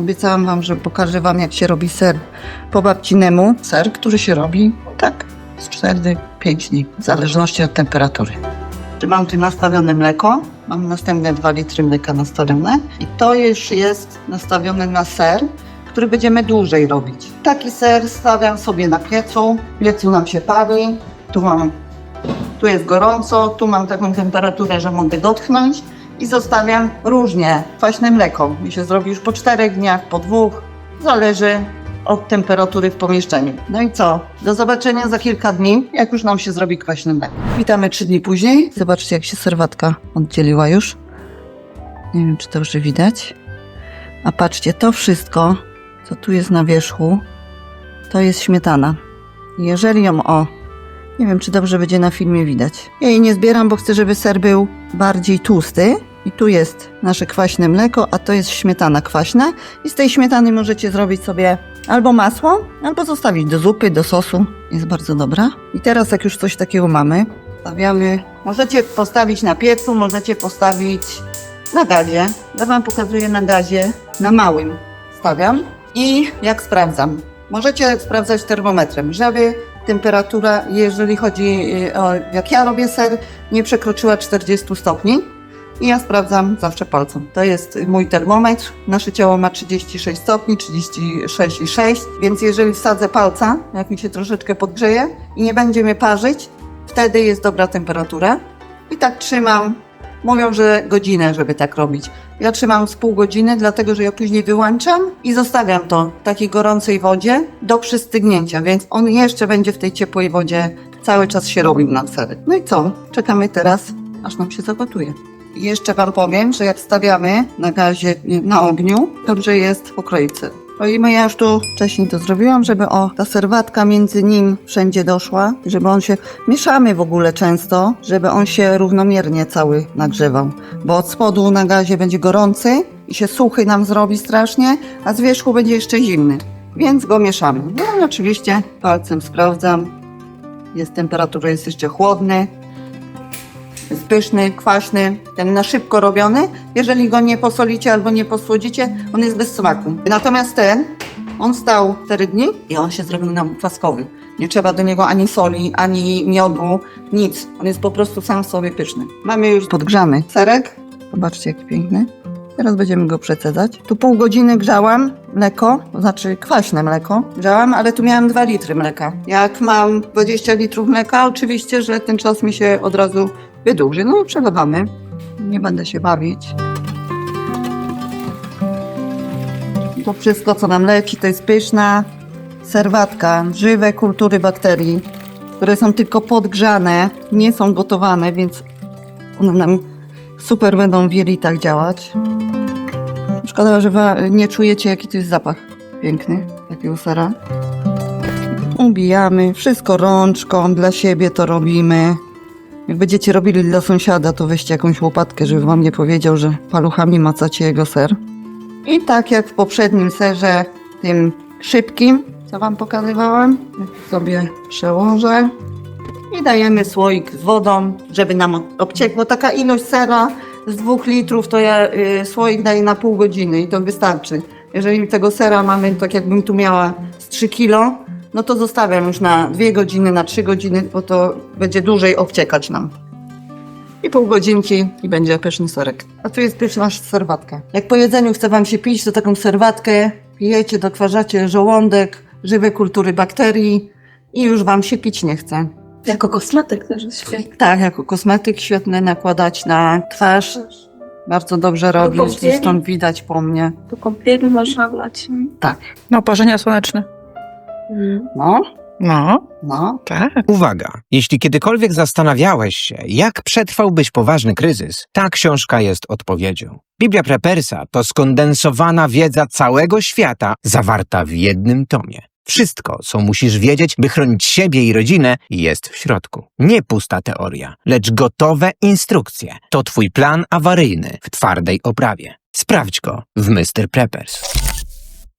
Obiecałam wam, że pokażę wam, jak się robi ser po babcinemu. Ser, który się robi tak z 4-5 dni, w zależności od temperatury. Mam tu nastawione mleko. Mam następne 2 litry mleka nastawione. I to już jest nastawione na ser, który będziemy dłużej robić. Taki ser stawiam sobie na piecu. Piecu nam się pali. Tu mam, tu jest gorąco, tu mam taką temperaturę, że mogę dotknąć. I zostawiam różnie. Kwaśne mleko mi się zrobi już po czterech dniach, po dwóch. Zależy od temperatury w pomieszczeniu. No i co? Do zobaczenia za kilka dni, jak już nam się zrobi kwaśne mleko. Witamy trzy dni później. Zobaczcie, jak się serwatka oddzieliła już. Nie wiem, czy już widać. A patrzcie, to wszystko, co tu jest na wierzchu, to jest śmietana. Jeżeli ją o, nie wiem, czy dobrze będzie na filmie widać. Ja jej nie zbieram, bo chcę, żeby ser był bardziej tłusty. I tu jest nasze kwaśne mleko, a to jest śmietana kwaśna. I z tej śmietany możecie zrobić sobie albo masło, albo zostawić do zupy, do sosu. Jest bardzo dobra. I teraz, jak już coś takiego mamy, stawiamy. Możecie postawić na piecu, możecie postawić na gazie. Ja Wam pokazuję na gazie, na małym stawiam. I jak sprawdzam? Możecie sprawdzać termometrem, żeby temperatura, jeżeli chodzi y, o jak ja robię ser, nie przekroczyła 40 stopni. I ja sprawdzam zawsze palcem. To jest mój termometr. Nasze ciało ma 36 stopni, 36,6, więc jeżeli wsadzę palca, jak mi się troszeczkę podgrzeje i nie będzie mnie parzyć, wtedy jest dobra temperatura. I tak trzymam. Mówią, że godzinę, żeby tak robić. Ja trzymam z pół godziny, dlatego że ja później wyłączam i zostawiam to w takiej gorącej wodzie do przystygnięcia, więc on jeszcze będzie w tej ciepłej wodzie cały czas się robił na sery. No i co? Czekamy teraz, aż nam się zagotuje. Jeszcze Wam powiem, że jak stawiamy na gazie, na ogniu, dobrze jest pokroić ser. Kroimy, ja już tu wcześniej to zrobiłam, żeby o, ta serwatka między nim wszędzie doszła, żeby on się, mieszamy w ogóle często, żeby on się równomiernie cały nagrzewał, bo od spodu na gazie będzie gorący i się suchy nam zrobi strasznie, a z wierzchu będzie jeszcze zimny, więc go mieszamy. No i oczywiście palcem sprawdzam, jest temperatura, jest jeszcze chłodny, pyszny, kwaśny, ten na szybko robiony. Jeżeli go nie posolicie albo nie posłodzicie, on jest bez smaku. Natomiast ten, on stał 4 dni i on się zrobił nam kwaskowy. Nie trzeba do niego ani soli, ani miodu, nic. On jest po prostu sam w sobie pyszny. Mamy już podgrzany serek. Zobaczcie, jaki piękny. Teraz będziemy go przecedzać. Tu pół godziny grzałam mleko, to znaczy kwaśne mleko. Grzałam, ale tu miałam 2 litry mleka. Jak mam 20 litrów mleka, oczywiście, że ten czas mi się od razu wydłuży. No przelewamy. Nie będę się bawić. To wszystko, co nam leci, to jest pyszna serwatka, żywe kultury bakterii, które są tylko podgrzane, nie są gotowane, więc one nam super będą w jelitach działać. Szkoda, że nie czujecie, jaki to jest zapach piękny takiego sera. Ubijamy, wszystko rączką, dla siebie to robimy. Jak będziecie robili dla sąsiada, to weźcie jakąś łopatkę, żeby wam nie powiedział, że paluchami macacie jego ser. I tak jak w poprzednim serze, tym szybkim, co wam pokazywałem, sobie przełożę i dajemy słoik z wodą, żeby nam obciekło. Taka ilość sera z dwóch litrów, to ja y, słoik daję na pół godziny i to wystarczy. Jeżeli tego sera mamy, tak jakbym tu miała z 3 kilo, no to zostawiam już na dwie godziny, na trzy godziny, bo to będzie dłużej obciekać nam. I pół godzinki i będzie pyszny serek. A tu jest pyszna serwatka. Jak po jedzeniu chce wam się pić, to taką serwatkę pijecie, dokwaracie żołądek, żywe kultury bakterii i już wam się pić nie chce. Jako kosmetyk też jest świetny. Tak, jako kosmetyk świetny nakładać na twarz. Bardzo dobrze robi, kąpieli? zresztą widać po mnie. Do kąpieli można wlać. No, oparzenia słoneczne. No, No, no. tak. Uwaga! Jeśli kiedykolwiek zastanawiałeś się, jak przetrwałbyś poważny kryzys, ta książka jest odpowiedzią. Biblia Prepersa to skondensowana wiedza całego świata zawarta w jednym tomie. Wszystko, co musisz wiedzieć, by chronić siebie i rodzinę, jest w środku. Nie pusta teoria, lecz gotowe instrukcje. To twój plan awaryjny w twardej oprawie. Sprawdź go w Mr. Preppers.